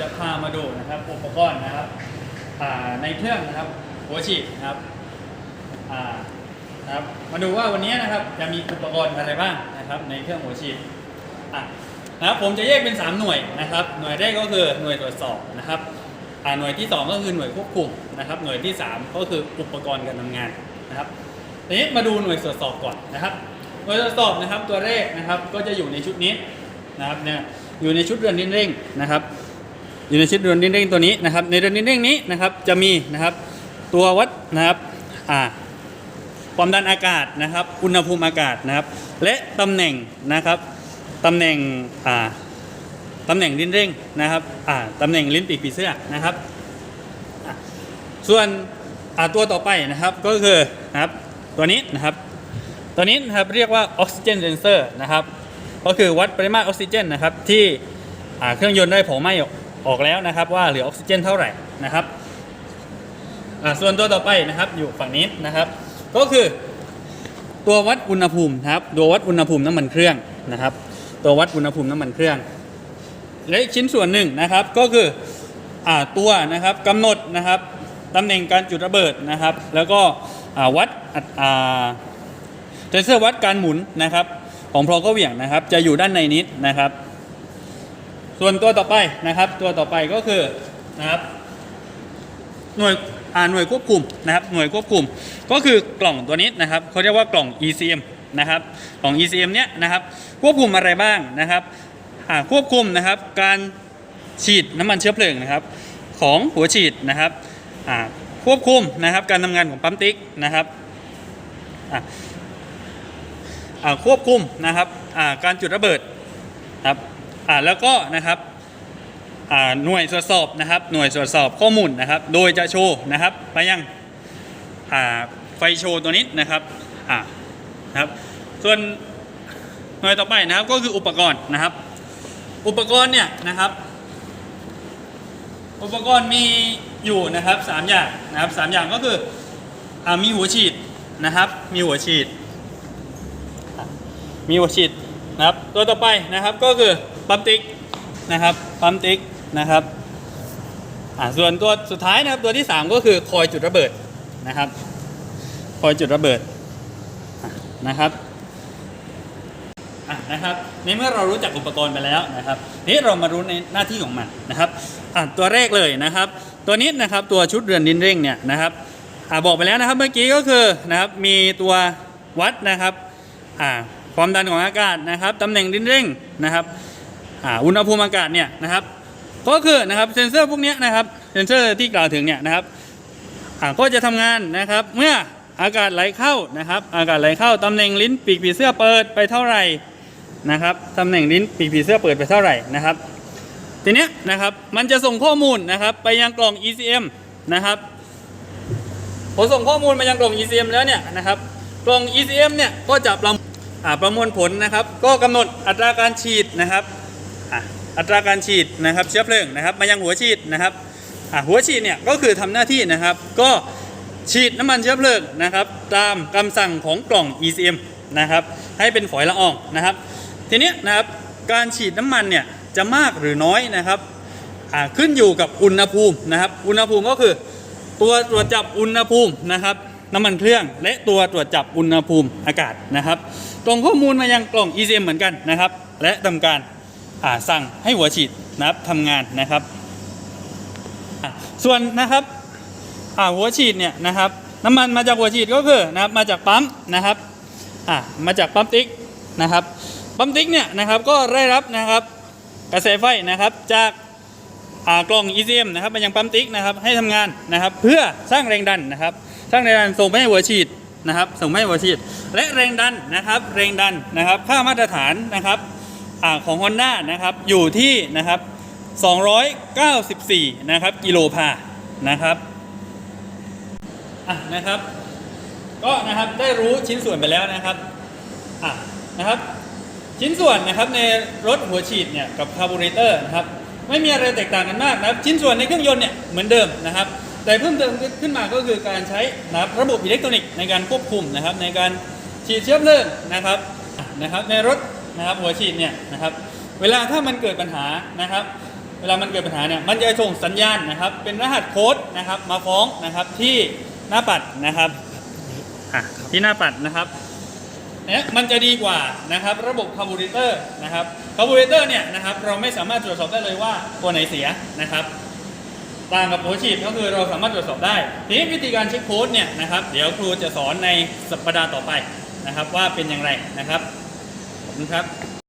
จะพามาดูนะครับอุปกรณ์นะครับในเครื่องนะครับหัวฉีดนะครับนะครับมาดูว่าวันนี้นะครับจะมีอุปกรณ์อะไรบ้างนะครับในเครื่องหัวฉีดนะครับผมจะแยกเป็น 3 หน่วยนะครับ หน่วยแรกก็คือหน่วยตรวจสอบนะครับหน่วยที่ 2 ก็คือหน่วยควบคุมนะครับ หน่วยที่ 3 ก็คืออุปกรณ์การทำงานนะครับทีนี้มาดูหน่วยตรวจสอบก่อนนะครับ หน่วยตรวจสอบนะครับตัวแรกนะครับก็จะอยู่ในชุดนี้นะครับเนี่ยอยู่ในชุดเรือนดิ้นเร่งนะครับ อยู่ในชุดเรือนดิ้นเร่งตัวนี้นะครับ ในเรือนดิ้นเร่งนี้นะครับจะมีนะครับตัววัดนะครับอ่าความดันอากาศนะครับ อุณหภูมิอากาศนะครับ และตำแหน่งนะครับตำแหน่งอ่าตำแหน่งลิ้นเร่งนะครับอ่าตำแหน่งลิ้นปีกผีเสื้อนะครับ ส่วนอ่าตัวต่อไปนะครับก็คือนะครับตัวนี้นะครับ ตัวนี้นะครับเรียกว่าออกซิเจนเซนเซอร์นะครับ ก็คือวัดปริมาตรออกซิเจนนะครับที่อ่าเครื่องยนต์ได้เผาไหม้ ออกแล้วนะครับว่าเหลือออกซิเจนเท่าไหร่นะครับส่วนตัวต่อไปนะครับอยู่ฝั่งนี้นะครับ ก็คือ ตัววัดอุณหภูมินะครับตัววัดอุณหภูมิน้ำมันเครื่องนะครับ ตัววัดอุณหภูมิน้ำมันเครื่อง และอีกชิ้นส่วนหนึ่งนะครับก็คืออตัวนะครับกำหนดนะครับตำแหน่งการจุดระเบิดนะครับ แล้วก็วัดเซนเซอร์วัดการหมุนนะครับ ของพลอก็เหวี่ยงนะครับ จะอยู่ด้านในนี้นะครับ ส่วนตัวต่อไปนะครับ ตัวต่อไปก็คือนะครับหน่วยอ่าหน่วยควบคุมนะครับหน่วยควบคุม ก็คือกล่องตัวนี้นะครับเขาเรียกว่ากล่อง ECM นะครับกล่อง ECM เนี้ยนะครับควบคุมอะไรบ้างนะครับอ่าควบคุมนะครับการฉีดน้ำมันเชื้อเพลิงนะครับ ของหัวฉีดนะครับอ่าควบคุมนะครับการทำงานของปั๊มติ๊กนะครับอ่าอ่าควบคุมนะครับอ่าการจุดระเบิด อ่าแล้วก็นะครับอ่าหน่วยตรวจสอบนะครับ หน่วยตรวจสอบข้อมูลนะครับ โดยจะโชว์นะครับไปยังอ่าไฟโชว์ตัวนี้นะครับอ่านะครับส่วนหน่วยต่อไปนะครับก็คืออุปกรณ์นะครับ อุปกรณ์เนี่ยนะครับ อุปกรณ์มีอยู่นะครับสามอย่างนะครับสามอย่างก็คืออามีหัวฉีดนะครับ มีหัวฉีด มีหัวฉีดนะครับ ตัวต่อไปนะครับก็คือ ปั๊มติ๊กนะครับปั๊มติ๊กนะครับอ่าส่วนตัวสุดท้ายนะครับตัวที่ 3 ก็คือคอยจุดระเบิดนะครับคอยจุดระเบิดนะครับอะนะครับในเมื่อเรารู้จักอุปกรณ์ไปแล้วนะครับนี่เรามารู้ในหน้าที่ของมันนะครับอะตัวแรกเลยนะครับ ตัวนี้นะครับตัวชุดเรือนดินเร่งเนี่ยนะครับอะบอกไปแล้วนะครับเมื่อกี้ก็คือนะครับมีตัววัดนะครับอ่าความดันของอากาศนะครับตำแหน่งดินเร่งนะครับ อ่าอุณหภูมิอากาศเนี่ยนะครับก็คือนะครับเซนเซอร์พวกนี้นะครับเซนเซอร์ที่กล่าวถึงเนี่ยนะครับอ่าก็จะทำงานนะครับ เมื่ออากาศไหลเข้านะครับ อากาศไหลเข้าตำแหน่งลิ้นปีกผีเสื้อเปิดไปเท่าไหร่นะครับตำแหน่งลิ้นปีกผีเสื้อเปิดไปเท่าไหร่นะครับ ทีเนี้ยนะครับมันจะส่งข้อมูลนะครับไปยังกล่อง ECM นะครับพอส่งข้อมูลมายังกล่อง ECM แล้วเนี่ยนะครับกล่อง ECM เนี่ยก็จะประอ่าประมวลผลนะครับ ก็กำหนดอัตราการฉีดนะครับ อะอัตราการฉีดนะครับเชื้อเพลิงนะครับมายังหัวฉีดนะครับอะหัวฉีดเนี่ยก็คือทำหน้าที่นะครับ ก็ฉีดน้ำมันเชื้อเพลิงนะครับ ตามคำสั่งของกล่อง ECM นะครับให้เป็นฝอยละอองนะครับ ทีนี้นะครับการฉีดน้ำมันเนี่ยจะมากหรือน้อยนะครับขึ้นอยู่กับอุณหภูมินะครับ อุณหภูมิก็คือตัวตรวจจับอุณหภูมินะครับ น้ำมันเครื่องและตัวตรวจจับอุณหภูมิอากาศนะครับตรงข้อมูลมายังกล่อง ECM เหมือนกันนะครับ และทำการ สั่งให้หัวฉีดนะครับทำงานนะครับ ส่วนนะครับอ่าหัวฉีดเนี่ยนะครับน้ำมันมาจากหัวฉีดก็คือนะครับมาจากปั๊มนะครับอ่ามาจากปั๊มติ๊กนะครับปั๊มติ๊กเนี่ยนะครับก็ได้รับนะครับกระแสไฟนะครับจากอ่ากล่อง ECM นะครับมายังปั๊มติ๊กนะครับให้ทำงานนะครับ เพื่อสร้างแรงดันนะครับ สร้างแรงดันส่งไปให้หัวฉีดนะครับ ส่งไปให้หัวฉีด และแรงดันนะครับ แรงดันนะครับ ค่ามาตรฐานนะครับ ของ Honda นะครับอยู่ที่นะครับ294นะครับกิโลพานะครับอะนะครับก็นะครับได้รู้ชิ้นส่วนไปแล้วนะครับอะนะครับชิ้นส่วนนะครับในรถหัวฉีดเนี่ยกับคาร์บูเรเตอร์นะครับไม่มีอะไรแตกต่างกันมากนะครับ ชิ้นส่วนในเครื่องยนต์เนี่ยเหมือนเดิมนะครับ แต่เพิ่มเติมขึ้นมาก็คือการใช้นะครับระบบอิเล็กทรอนิกส์ในการควบคุมนะครับในการฉีดเชื้อเพลิงนะครับนะครับในรถ นะครับหัวฉีดเนี่ยนะครับเวลาถ้ามันเกิดปัญหานะครับ เวลามันเกิดปัญหาเนี่ยมันจะส่งสัญญาณนะครับ เป็นรหัสโค้ดนะครับมาฟ้องนะครับที่หน้าปัดนะครับอะที่หน้าปัดนะครับเนี่ยมันจะดีกว่านะครับระบบคาร์บูเรเตอร์นะครับคาร์บูเรเตอร์เนี่ยนะครับเราไม่สามารถตรวจสอบได้เลยว่าตัวไหนเสียนะครับต่างกับหัวฉีดก็คือเราสามารถตรวจสอบได้ ทีนี้วิธีการเช็คโค้ดเนี่ยนะครับ เดี๋ยวครูจะสอนในสัปดาห์ต่อไปนะครับว่าเป็นอย่างไรนะครับขอบ คุณครับ